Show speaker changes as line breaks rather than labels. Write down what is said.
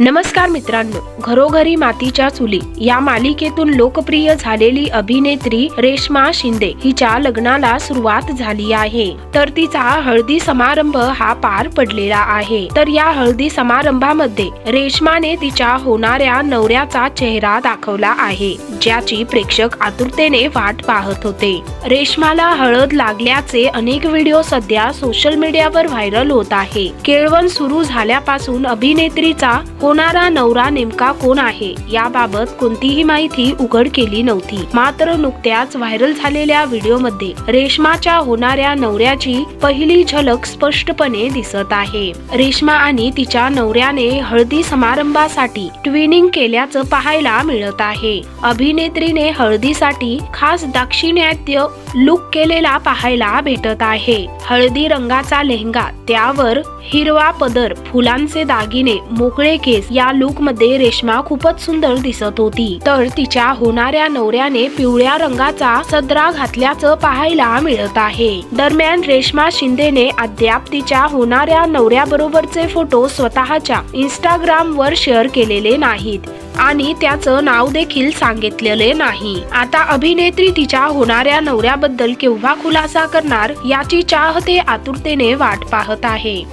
नमस्कार मित्रांनो घरोघरी मातीच्या चुली या मालिकेतून लोकप्रिय झालेली अभिनेत्री रेश्मा शिंदे हिच्या लग्नाला सुरुवात झाली आहे. तर तिचा हळदी समारंभ हा पार पडलेला आहे. तर या हळदी समारंभामध्ये रेश्माने तिच्या होणाऱ्या नवऱ्याचा चेहरा दाखवला आहे ज्याची प्रेक्षक आतुरतेने वाट पाहत होते. रेश्माला हळद लागल्याचे अनेक व्हिडिओ सध्या सोशल मीडियावर व्हायरल होत आहे. केळवण सुरू झाल्यापासून अभिनेत्रीचा होणारा नवरा नेमका कोण आहे? याबाबत कोणतीही माहिती उघड केली नव्हती. मात्र नुकत्याच व्हायरल झालेल्या व्हिडिओमध्ये रेश्माच्या होणाऱ्या नवऱ्याची पहिली झलक स्पष्टपणे दिसत आहे. रेश्मा आणि तिच्या नवऱ्याने हळदी समारंभासाठी ट्विनिंग केल्याचं पाहायला मिळत आहे. अभिनेत्रीने हळदीसाठी खास दाक्षिणात्य लुक केलेला पाहायला भेटत आहे. हळदी रंगाचा लेहंगा त्यावर हिरवा पदर फुलांचे दागिने मोकळे केस या लुकमध्ये रेश्मा खूपच सुंदर दिसत होती. तर तिच्या होणाऱ्या नवऱ्याने पिवळ्या रंगाचा सदरा घातल्याचं पाहायला मिळत आहे. दरम्यान रेश्मा शिंदेने अद्याप तिच्या होणाऱ्या नवऱ्याबरोबरचे फोटो स्वतःच्या इंस्टाग्राम वर शेअर केलेले नाहीत आणि त्याचं नाव देखील सांगितलेले नाही. आता अभिनेत्री तिच्या होणाऱ्या नवऱ्याबद्दल केव्हा खुलासा करणार याची चाहते आतुरतेने वाट पाहत आहे.